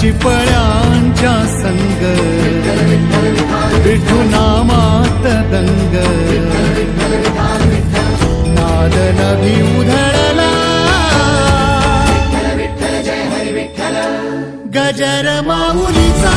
चिपळ्यांच्या संग. विठू नामात दंग. नादन भी उधळला. गजर माऊलीचा.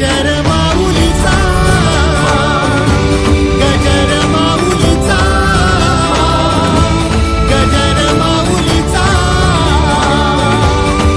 dead